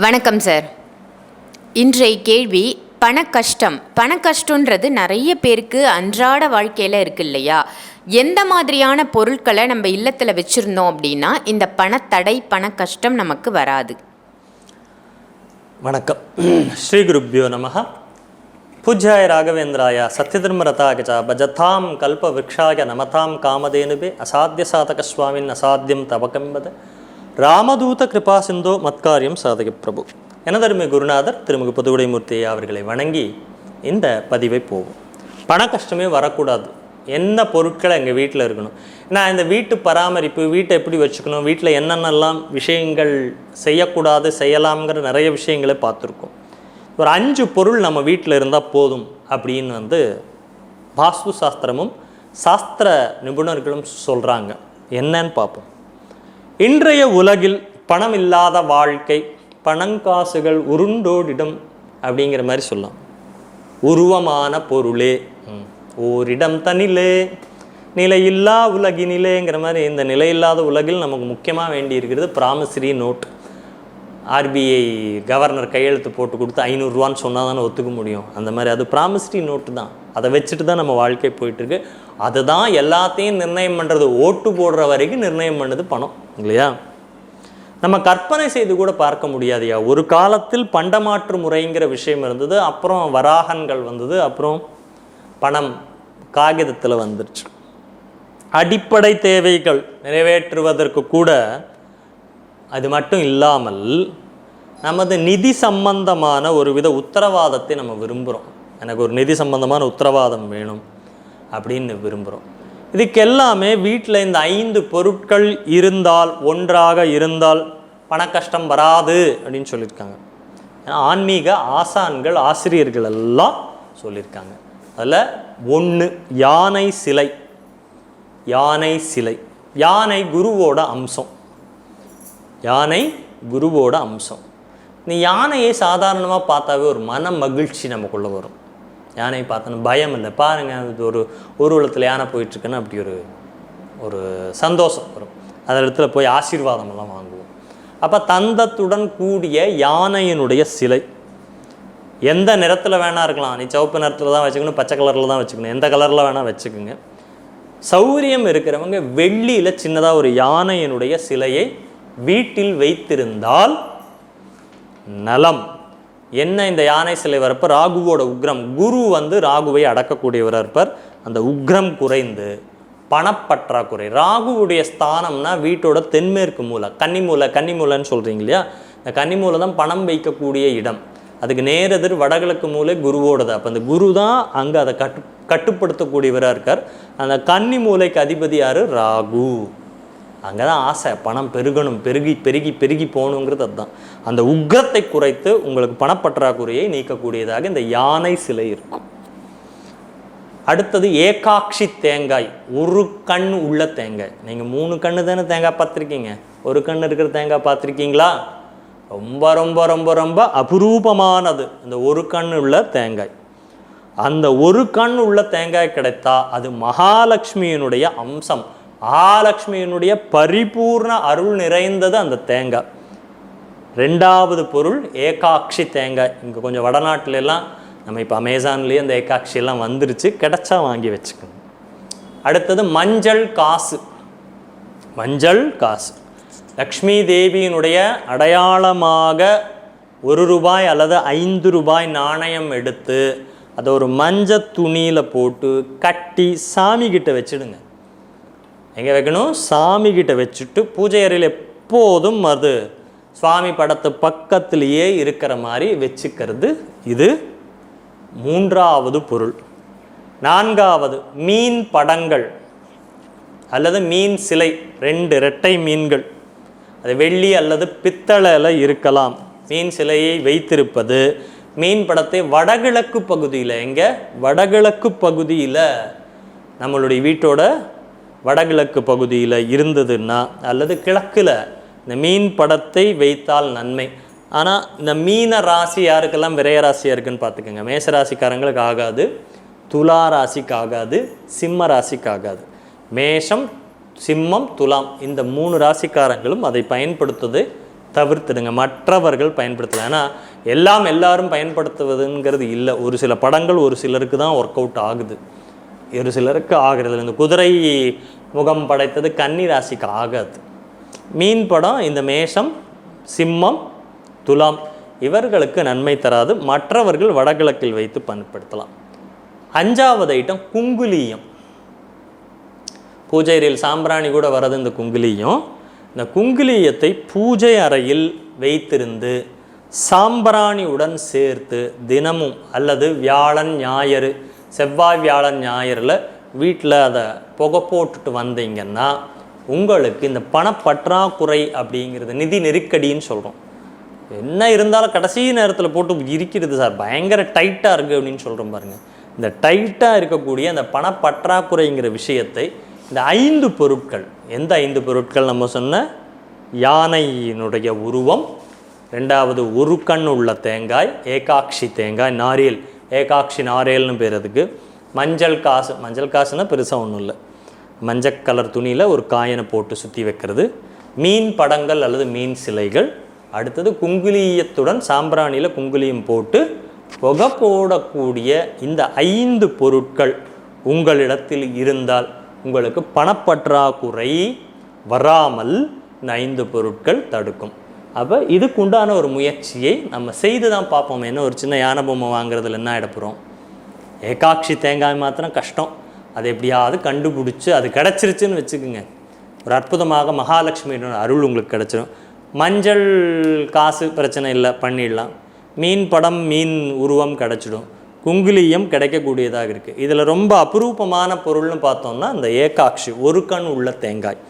வணக்கம் சார் இன்றைய கேள்வி பண கஷ்டம் பண கஷ்டன்றது நிறைய பேருக்கு அன்றாட வாழ்க்கையில் இருக்கு இல்லையா? எந்த மாதிரியான பொருட்களை நம்ம இல்லத்தில் வச்சுருந்தோம் அப்படின்னா இந்த பணத்தடை பண கஷ்டம் நமக்கு வராது. வணக்கம். ஸ்ரீ குருப்யோ நமக பூஜ்யாய ராகவேந்திராய சத்யதர்மரதாகஜா பஜதாம் கல்ப விரக்ஷாய நமதாம் காமதேனுபே அசாத்திய சாதக சுவாமின் அசாத்தியம் தவகம்பத. ராமதூத கிருபா சிந்தோ மத்காரியம் சாதக பிரபு. எனதருமை குருநாதர் திருமுக புதுகுடைமூர்த்தி அவர்களை வணங்கி இந்த பதிவை போவோம். பண கஷ்டமே வரக்கூடாது. என்ன பொருட்கள் எங்கள் வீட்டில் இருக்கணும்? நான் இந்த வீட்டு பராமரிப்பு வீட்டை எப்படி வச்சுக்கணும் வீட்டில் என்னென்னலாம் விஷயங்கள் செய்யக்கூடாது செய்யலாம்ங்கிற நிறைய விஷயங்களை பார்த்துருக்கோம். ஒரு அஞ்சு பொருள் நம்ம வீட்டில் இருந்தால் போதும் அப்படின்னு வந்து வாஸ்து சாஸ்திரமும் சாஸ்திர நிபுணர்களும் சொல்கிறாங்க என்னன்னு பார்ப்போம். இன்றைய உலகில் பணம் இல்லாத வாழ்க்கை பணங்காசுகள் உருண்டோடிடம் அப்படிங்கிற மாதிரி சொல்லலாம். உருவமான பொருளே. ஓரிடம் தனிலே நிலையில்லா உலகினிலேங்கிற மாதிரி இந்த நிலையில்லாத உலகில் நமக்கு முக்கியமாக வேண்டி இருக்கிறது ப்ராமிசரி நோட். ஆர்பிஐ கவர்னர் கையெழுத்து போட்டு கொடுத்து ஐநூறுரூவான்னு சொன்னால் தானே ஒத்துக்க முடியும். அந்த மாதிரி அது ப்ராமிசரி நோட்டு தான். அதை வச்சுட்டு தான் நம்ம வாழ்க்கை போயிட்டுருக்கு அதுதான் எல்லாத்தையும் நிர்ணயம் பண்ணுறது ஓட்டு போடுற வரைக்கும் நிர்ணயம் பண்ணுது பணம். இல்லையா? நம்ம கற்பனை செய்து கூட பார்க்க முடியாதையா ஒரு காலத்தில் பண்டமாற்று முறைங்கிற விஷயம் இருந்தது அப்புறம் வராகன்கள் வந்தது அப்புறம் பணம் காகிதத்தில் வந்துருச்சு. அடிப்படை தேவைகள் நிறைவேற்றுவதற்கு கூட அது மட்டும் இல்லாமல் நமது நிதி சம்பந்தமான ஒரு வித உத்தரவாதத்தை நம்ம விரும்புகிறோம் எனக்கு ஒரு நிதி சம்பந்தமான உத்தரவாதம் வேணும் அப்படின்னு விரும்புகிறோம் இதுக்கெல்லாமே வீட்டில் இந்த ஐந்து பொருட்கள் இருந்தால் ஒன்றாக இருந்தால் பணக்கஷ்டம் வராது அப்படின்னு சொல்லியிருக்காங்க. ஆன்மீக ஆசான்கள் ஆசிரியர்கள் எல்லாம் சொல்லியிருக்காங்க. அதில் ஒன்று யானை சிலை. யானை சிலை. யானை குருவோட அம்சம். யானை குருவோட அம்சம். இந்த யானையை சாதாரணமாக பார்த்தாவே ஒரு மன மகிழ்ச்சி நமக்குள்ளே வரும். யானையை பார்த்தோன்னா பயம் இல்லை. பாருங்கள் இது ஒரு ஊர்வலத்தில் யானை போயிட்டுருக்குன்னு அப்படி ஒரு ஒரு சந்தோஷம் வரும். அந்த இடத்துல போய் ஆசீர்வாதமெல்லாம் வாங்குவோம். அப்போ தந்தத்துடன் கூடிய யானையினுடைய சிலை. எந்த நிறத்தில் வேணா இருக்கலாம். நீ சிவப்பு நிறத்தில் தான் வச்சுக்கணும் பச்சை கலரில் தான் வச்சுக்கணும். எந்த கலரில் வேணால் வச்சுக்கோங்க. சௌரியம் இருக்கிறவங்க வெள்ளியில் சின்னதாக ஒரு யானையினுடைய சிலையை வீட்டில் வைத்திருந்தால் நலம். என்ன இந்த யானை சிலை வரப்போ ராகுவோட உக்ரம்? குரு வந்து ராகுவை அடக்கக்கூடியவராக இருப்பார். அந்த உக்ரம் குறைந்து பணப்பற்றாக்குறை. ராகுவுடைய ஸ்தானம்னா வீட்டோட தென்மேற்கு மூலை கன்னி மூலை கன்னி மூலைன்னு சொல்கிறீங்க இல்லையா? இந்த கன்னி மூலை தான் பணம் வைக்கக்கூடிய இடம். அதுக்கு நேரெதிர் வடகிழக்கு மூலை குருவோடது. அப்போ அந்த குரு தான் அங்கே அதை கட்டு கட்டுப்படுத்தக்கூடியவராக இருக்கார். அந்த கன்னி மூலைக்கு அதிபதி யார்? ராகு. அங்கே தான் ஆசை பணம் பெருகணும் பெருகி பெருகி பெருகி போகணுங்கிறது அதுதான். அந்த உக்ரத்தை குறைத்து உங்களுக்கு பணப்பற்றாக்குறையை நீக்கக்கூடியதாக இந்த யானை சிலை இருக்கும். அடுத்தது ஏகாட்சி தேங்காய் ஒரு கண் உள்ள தேங்காய். நீங்கள் மூணு கண்ணு தானே தேங்காய் பார்த்துருக்கீங்க? ஒரு கண் இருக்கிற தேங்காய் பார்த்துருக்கீங்களா? ரொம்ப ரொம்ப ரொம்ப ரொம்ப அபரூபமானது இந்த ஒரு கண் உள்ள தேங்காய். அந்த ஒரு கண் உள்ள தேங்காய் கிடைத்தா அது மகாலட்சுமியினுடைய அம்சம். மகாலட்சுமியினுடைய பரிபூர்ண அருள் நிறைந்தது அந்த தேங்காய். ரெண்டாவது பொருள் ஏகாட்சி தேங்காய். இங்கே கொஞ்சம் வடநாட்டிலெல்லாம் நம்ம இப்போ அமேசான்லேயே அந்த ஏகாட்சி எல்லாம் வந்துருச்சு. கிடச்சா வாங்கி வச்சுக்கணும். அடுத்தது மஞ்சள் காசு. மஞ்சள் காசு. லக்ஷ்மி தேவியினுடைய அடையாளமாக ஒரு ரூபாய் அல்லது ஐந்து ரூபாய் நாணயம் எடுத்து அதை ஒரு மஞ்சள் துணியில் போட்டு கட்டி சாமி கிட்ட வச்சிடுங்க. எங்கே வைக்கணும்? சாமி கிட்ட வச்சுட்டு பூஜை அறையில் எப்போதும் அது சுவாமி படத்து பக்கத்திலேயே இருக்கிற மாதிரி வச்சுக்கிறது. இது மூன்றாவது பொருள். நான்காவது மீன் படங்கள். அல்லது மீன் சிலை ரெண்டு இரட்டை மீன்கள். அது வெள்ளி அல்லது பித்தளையில் இருக்கலாம். மீன் சிலையை வைத்திருப்பது. மீன் படத்தை வடகிழக்கு பகுதியில் எங்கே? வடகிழக்கு பகுதியில் நம்மளுடைய வீட்டோட வடகிழக்கு பகுதியில் இருந்ததுன்னா அல்லது கிழக்கில் இந்த மீன் படத்தை வைத்தால் நன்மை. ஆனால் இந்த மீன ராசி யாருக்கெல்லாம் விரைய ராசியாக இருக்குன்னு பார்த்துக்கோங்க. மேச ராசிக்காரங்களுக்கு ஆகாது துலா ராசிக்கு ஆகாது சிம்ம ராசிக்கு ஆகாது. மேஷம் சிம்மம் துலாம் இந்த மூணு ராசிக்காரங்களும் அதை பயன்படுத்துவது தவிர்த்துடுங்க. மற்றவர்கள் பயன்படுத்தலாம் ஏன்னா எல்லாம் எல்லாரும் பயன்படுத்துவதுங்கிறது இல்லை. ஒரு சில படங்கள் ஒரு சிலருக்கு தான் ஒர்க் அவுட் ஆகுது. ஒரு சிலருக்கு ஆகிறது இந்த குதிரை முகம் படைத்தது கன்னி ராசிக்கு ஆகாது மீன் படம் இந்த மேஷம் சிம்மம் துலாம் இவர்களுக்கு நன்மை தராது. மற்றவர்கள் வடகிழக்கில் வைத்து பயன்படுத்தலாம் அஞ்சாவது ஐட்டம் குங்குலியம். பூஜையில் சாம்பிராணி கூட வர்றது இந்த குங்குலியம். இந்த குங்குலியத்தை பூஜை அறையில் வைத்திருந்து சாம்பிராணியுடன் சேர்த்து தினமும் அல்லது வியாழன் ஞாயிறு செவ்வாய் வியாழன் ஞாயிறில் வீட்டில் அதை புகை போட்டுட்டு வந்தீங்கன்னா உங்களுக்கு இந்த பணப்பற்றாக்குறை அப்படிங்கிறது நிதி நெருக்கடின்னு சொல்கிறோம் என்ன இருந்தாலும் கடைசி நேரத்தில் போட்டு இருக்கிறது சார் பயங்கர டைட்டாக இருக்குது அப்படின்னு சொல்கிறோம் பாருங்கள் இந்த டைட்டாக இருக்கக்கூடிய அந்த பணப்பற்றாக்குறைங்கிற விஷயத்தை இந்த ஐந்து பொருட்கள் எந்த ஐந்து பொருட்கள் நம்ம சொன்ன? யானையினுடைய உருவம் ரெண்டாவது ஒரு கண் உள்ள தேங்காய் ஏகாக்ஷி தேங்காய் நாரியல். ஏகாட்சி நாரேல்னு பேர் அதுக்கு. மஞ்சள் காசு மஞ்சள் காசுனா பெருசாக ஒன்றும் இல்லை. மஞ்சள் கலர் துணியில் ஒரு காயனை போட்டு சுற்றி வைக்கிறது. மீன் படங்கள் அல்லது மீன் சிலைகள். அடுத்தது குங்குலியத்துடன் சாம்பிராணியில் குங்குலியம் போட்டு புகை போடக்கூடிய இந்த ஐந்து பொருட்கள் உங்களிடத்தில் இருந்தால் உங்களுக்கு பணப்பற்றாக்குறை வராமல் இந்த ஐந்து பொருட்கள் தடுக்கும். அப்போ இதுக்கு உண்டான ஒரு முயற்சியை நம்ம செய்து தான் பார்ப்போம். என்ன ஒரு சின்ன யானை பொம்மை வாங்குறதுல என்ன ஆகிடப்போகிறோம் ஏகாட்சி தேங்காய் மாத்திரம் கஷ்டம். அது எப்படியாவது கண்டுபிடிச்சி அது கிடச்சிருச்சுன்னு வச்சுக்கோங்க. ஒரு அற்புதமாக மகாலட்சுமியோட அருள் உங்களுக்கு கிடச்சிடும் மஞ்சள் காசு பிரச்சனை இல்லை பண்ணிடலாம். மீன் படம் மீன் உருவம் கிடச்சிடும். குங்குலியம் கிடைக்கக்கூடியதாக இருக்குது இதில் ரொம்ப அபரூபமான பொருள்னு பார்த்தோம்னா அந்த ஏகாட்சி ஒரு கண் உள்ள தேங்காய்.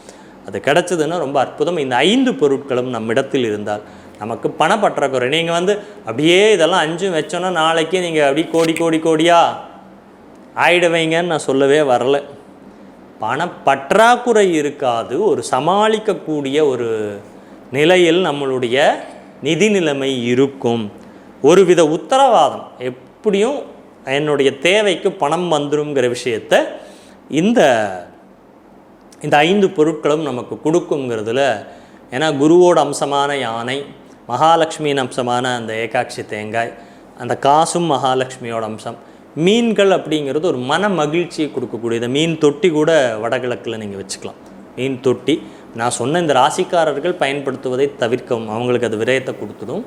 அது கிடச்சதுன்னா ரொம்ப அற்புதம். இந்த ஐந்து பொருட்களும் நம்மிடத்தில் இருந்தால் நமக்கு பணப்பற்றாக்குறை. நீங்கள் வந்து அப்படியே இதெல்லாம் அஞ்சும் வச்சோன்னா நாளைக்கே நீங்கள் அப்படியே கோடி கோடி கோடியா ஆயிடுவீங்கன்னு நான் சொல்லவே வரல. பணப்பற்றாக்குறை இருக்காது. ஒரு சமாளிக்கக்கூடிய ஒரு நிலையில் நம்மளுடைய நிதி நிலைமை இருக்கும். ஒருவித உத்தரவாதம். எப்படியும் என்னுடைய தேவைக்கு பணம் வந்துருங்கிற விஷயத்த இந்த இந்த ஐந்து பொருட்களும் நமக்கு கொடுக்குங்கிறதுல ஏன்னா குருவோட அம்சமான யானை மகாலட்சுமியின் அம்சமான அந்த ஏகாட்சி தேங்காய் அந்த காசும் மகாலட்சுமியோட அம்சம். மீன்கள் அப்படிங்கிறது ஒரு மன மகிழ்ச்சியை கொடுக்கக்கூடியது. மீன் தொட்டி கூட வடகிழக்கில் நீங்கள் வச்சுக்கலாம். மீன் தொட்டி. நான் சொன்ன இந்த ராசிக்காரர்கள் பயன்படுத்துவதை தவிர்க்கவும் அவங்களுக்கு அது விரயத்தை கொடுத்துடும்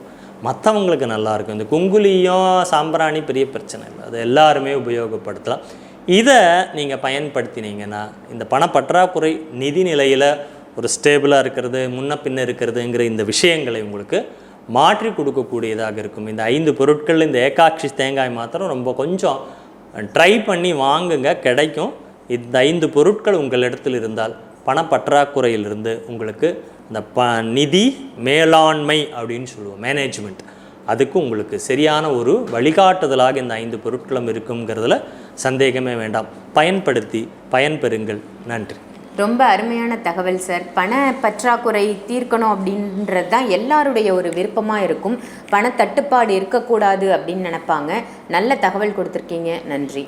மற்றவங்களுக்கு நல்லாயிருக்கும் இந்த குங்குலியும் சாம்பிராணி பெரிய பிரச்சனை இல்லை. அது எல்லாருமே உபயோகப்படுத்தலாம். இதை நீங்கள் பயன்படுத்தினீங்கன்னா இந்த பணப்பற்றாக்குறை நிதி நிலையில் ஒரு ஸ்டேபிளாக இருக்கிறது முன்ன பின்ன இருக்கிறதுங்கிற இந்த விஷயங்களை உங்களுக்கு மாற்றி கொடுக்கக்கூடியதாக இருக்கும். இந்த ஐந்து பொருட்கள் இந்த ஏகாட்சி தேங்காய் மாத்திரம் ரொம்ப கொஞ்சம் ட்ரை பண்ணி வாங்குங்க கிடைக்கும். இந்த ஐந்து பொருட்கள் உங்களிடத்தில் இருந்தால் பணப்பற்றாக்குறையிலிருந்து உங்களுக்கு இந்த ப நிதி மேலாண்மை அப்படின்னு சொல்லுவோம் மேனேஜ்மெண்ட் அதுக்கு உங்களுக்கு சரியான ஒரு வழிகாட்டுதலாக இந்த ஐந்து பொருட்களும் இருக்குங்கிறதுல சந்தேகமே வேண்டாம். பயன்படுத்தி பயன்பெறுங்கள். நன்றி. ரொம்ப அருமையான தகவல் சார். பண பற்றாக்குறை தீர்க்கணும் அப்படின்றது தான் எல்லாருடைய ஒரு விருப்பமாக இருக்கும். பண தட்டுப்பாடு இருக்கக்கூடாது அப்படின்னு நினப்பாங்க. நல்ல தகவல் கொடுத்துருக்கீங்க. நன்றி.